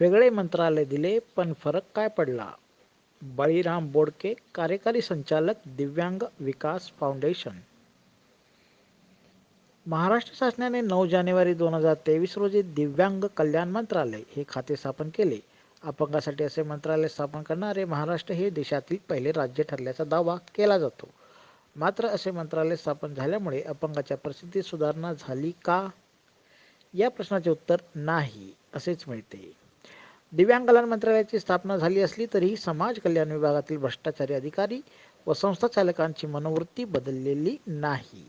वेगळे मंत्रालय दिले पण फरक काय पडला? बळीराम बोडके कार्यकारी संचालक दिव्यांग विकास फाउंडेशन. महाराष्ट्र शासनाने नऊ जानेवारी दोन हजार तेवीस रोजी दिव्यांग कल्याण मंत्रालय हे खाते स्थापन केले. अपंगासाठी असे मंत्रालय स्थापन करणारे महाराष्ट्र हे देशातील पहिले राज्य ठरल्याचा दावा केला जातो. मात्र असे मंत्रालय स्थापन झाल्यामुळे अपंगाच्या परिस्थितीत सुधारणा झाली का? या प्रश्नाचे उत्तर नाही असेच मिळते. दिव्यांग कल्याण मंत्रालयाची स्थापना झाली असली तरीही समाज कल्याण विभागातील भ्रष्टाचारी अधिकारी व संस्था चालकांची मनोवृत्ती बदललेली नाही.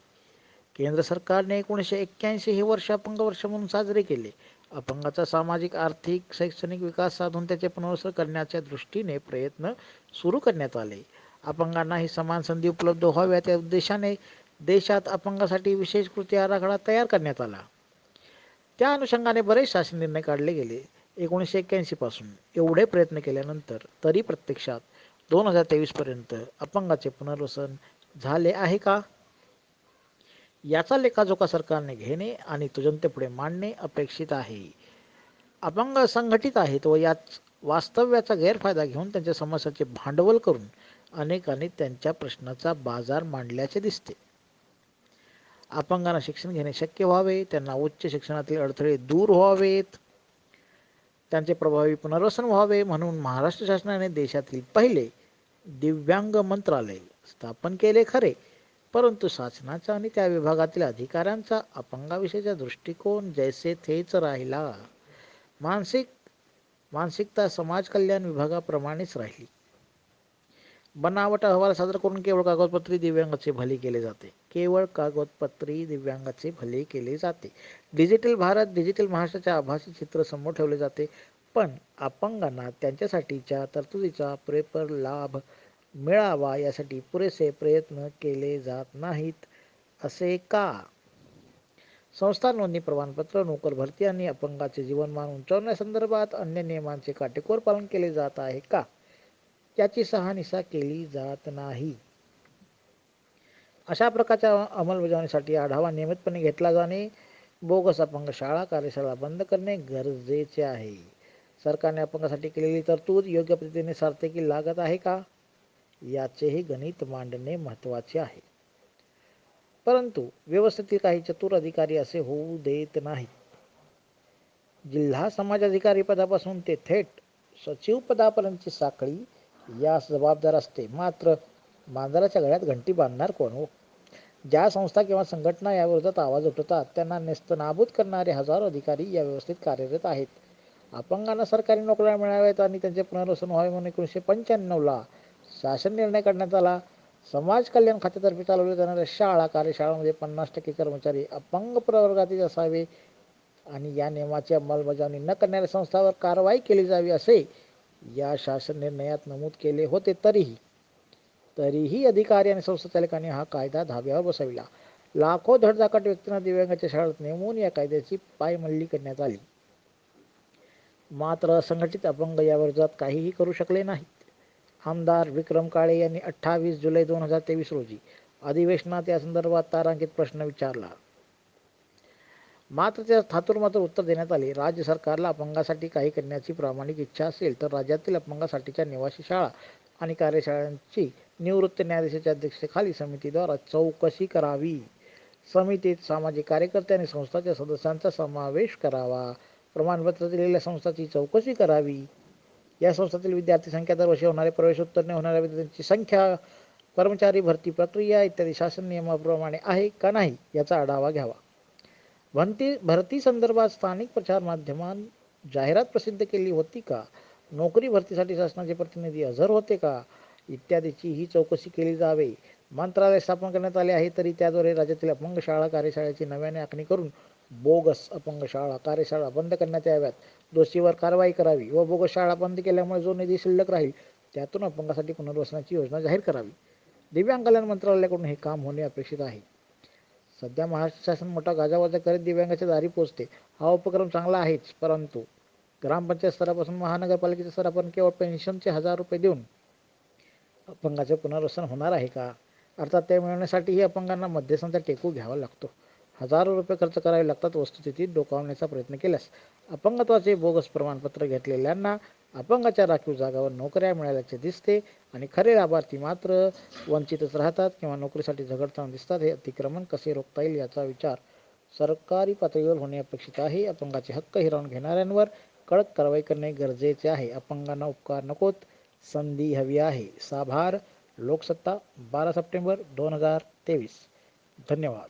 केंद्र सरकारने एकोणीसशे एक्क्याऐंशी हे वर्ष अपंग वर्ष म्हणून साजरे केले. अपंगाचा सामाजिक आर्थिक शैक्षणिक विकास साधून त्याचे पुनर्वसन करण्याच्या दृष्टीने प्रयत्न सुरू करण्यात आले. अपंगांना ही समान संधी उपलब्ध व्हाव्या त्या उद्देशाने देशात अपंगासाठी विशेष कृती आराखडा तयार करण्यात आला. त्या अनुषंगाने बरेच शासन निर्णय काढले गेले. एकोणीसशे एक्क्याऐंशीपासून एवढे प्रयत्न केल्यानंतर तरी प्रत्यक्षात दोन हजार तेवीसपर्यंत अपंगाचे पुनर्वसन झाले आहे का? याचा लेखाजोखा सरकारने घेणे आणि तो जनतेपुढे मांडणे अपेक्षित आहे. अपंग संघटित आहेत व याच वास्तव्याचा गैरफायदा घेऊन त्यांच्या समस्याचे भांडवल करून अनेकांनी त्यांच्या प्रश्नाचा बाजार मांडल्याचे दिसते. अपंगांना शिक्षण घेणे शक्य व्हावे त्यांना उच्च शिक्षणातील अडथळे दूर व्हावेत. त्यांचे प्रभावी पुनर्वसन व्हावे म्हणून महाराष्ट्र शासनाने देशातील पहिले दिव्यांग मंत्रालय स्थापन केले खरे. परंतु शासनाचा आणि त्या विभागातील अधिकाऱ्यांचा अपंगाविषयीचा दृष्टिकोन जैसे थेच राहिला. मानसिक मानसिकता समाज कल्याण विभागाप्रमाणेच राहिली. बनावट अहवाल सादर करून केवळ कागदपत्री दिव्यांगाचे भले केले जाते. केवळ कागदपत्री दिव्यांगाचे भले केले जाते. डिजिटल भारत डिजिटल महाराष्ट्राच्या आभासी चित्र समोर ठेवले जाते. पण अपंगांना त्यांच्यासाठीच्या तरतुदीचा पुरेपूर लाभ मिळावा यासाठी पुरेसे प्रयत्न केले जात नाहीत असे का? संस्था नोंदणी प्रमाणपत्र नोकर भरती आणि अपंगाचे जीवनमान उंचावण्यासंदर्भात अन्य नियमांचे काटेकोर पालन केले जात आहे का? याची सहानिशा केली जात नाही. अशा प्रकारच्या अंमलबजावणीसाठी आढावा नियमितपणे घेतला जाणे बोगस अपंग शाळा कार्यशाळा बंद करणे गरजेचे आहे. सरकारने अपंगासाठी केलेली तरतूद योग्य पद्धतीने सार्थकी लागत आहे का? याचेही गणित मांडणे महत्त्वाचे आहे. परंतु व्यवस्थेतील काही चतुर अधिकारी असे होऊ देत नाहीत. जिल्हा समाज अधिकारी पदापासून ते थेट सचिव पदापर्यंतची साखळी यास जबाबदार असते. मात्र मांजराच्या गळ्यात घंटी बांधणार कोण हो? ज्या संस्था किंवा संघटना याविरोधात आवाज उठवतात त्यांना नेस्तनाबूत करणारे हजारो अधिकारी या व्यवस्थेत कार्यरत आहेत. अपंगांना सरकारी नोकऱ्या मिळाव्यात आणि त्यांचे पुनर्वसन व्हावे म्हणून एकोणीसशे पंच्याण्णवला शासन निर्णय करण्यात आला. समाज कल्याण खात्यातर्फे चालवल्या जाणाऱ्या शाळा कार्यशाळांमध्ये पन्नास टक्के कर्मचारी अपंग प्रवर्गातील असावे आणि या नियमाची अंमलबजावणी न करणाऱ्या संस्थांवर कारवाई केली जावी असे या शासन निर्णयात नमूद केले होते तरीही तरीही अधिकारी आणि संस्थाचालकांनी हा कायदा धाब्यावर बसविला. लाखो धडधाकट व्यक्तींना दिव्यांगाच्या शाळेत नेमून या कायद्याची पायमल्ली करण्यात आली. मात्र असंघटित अपंग या विरोधात काहीही करू शकले नाहीत. आमदार विक्रम काळे यांनी अठ्ठावीस जुलै दोन हजार तेवीस रोजी अधिवेशनात या संदर्भात तारांकित प्रश्न विचारला. मात्र त्या थातूर मात्र उत्तर देण्यात आले. राज्य सरकारला अपंगासाठी काही करण्याची प्रामाणिक इच्छा असेल तर राज्यातील अपंगासाठीच्या निवासी शाळा आणि कार्यशाळांची निवृत्त न्यायाधीशाच्या अध्यक्षतेखाली समितीद्वारा चौकशी करावी. समितीत सामाजिक कार्यकर्ते आणि संस्थाच्या सदस्यांचा समावेश करावा. प्रमाणपत्र दिलेल्या संस्थांची चौकशी करावी. या संस्थेतील विद्यार्थी संख्या दरवर्षी होणारे प्रवेश उत्तीर्ण होणाऱ्या विद्यार्थ्यांची संख्या कर्मचारी भरती प्रक्रिया इत्यादी शासन नियमाप्रमाणे आहे का नाही याचा आढावा घ्यावा. भरती भरती संदर्भात स्थानिक प्रचार माध्यमांत जाहिरात प्रसिद्ध केली होती का? नोकरी भरतीसाठी शासनाचे प्रतिनिधी हजर होते का? इत्यादीची ही चौकशी केली जावे. मंत्रालय स्थापन करण्यात आले आहे तरी त्याद्वारे राज्यातील अपंग शाळा कार्यशाळेची नव्याने आखणी करून बोगस अपंग शाळा कार्यशाळा बंद करण्यात याव्यात. दोषीवर कारवाई करावी व बोगस शाळा बंद केल्यामुळे जो निधी शिल्लक राहील त्यातून अपंगासाठी पुनर्वसनाची योजना जाहीर करावी. दिव्यांग कल्याण मंत्रालयाकडून हे काम होणे अपेक्षित आहे. सध्या महाराष्ट्र शासन मोठा गाजावाजा करीत दिव्यांगाच्या दारी पोचते. हा उपक्रम चांगला आहेच परंतु ग्रामपंचायत स्तरापासून महानगरपालिकेच्या स्तरापर्यंत केवळ पेन्शनचे हजार रुपये देऊन अपंगाचे पुनर्वसन होणार आहे का? अर्थात ते मिळवण्यासाठीही अपंगांना मध्यस्थांचा टेकू घ्यावा लागतो. हजारो रुपये खर्च करावे लागतात वस्तुस्थितीत डोकावण्याचा प्रयत्न केल्यास. अपंगत्वाचे बोगस प्रमाणपत्र घेतलेल्यांना अपंगाच्या राखीव जागावर नोकऱ्या मिळाल्याचे दिसते आणि खरे लाभार्थी मात्र वंचितच राहतात किंवा नोकरीसाठी झगडताना दिसतात हे अतिक्रमण कसे रोखता येईल याचा विचार सरकारी पातळीवर होणे अपेक्षित आहे. अपंगाचे हक्क हिरावून घेणाऱ्यांवर कडक कारवाई करणे गरजेचे आहे. अपंगांना उपकार नकोत. संधी हवी आहे. साभार लोकसत्ता बारा सप्टेंबर दोन हजार तेवीस. धन्यवाद.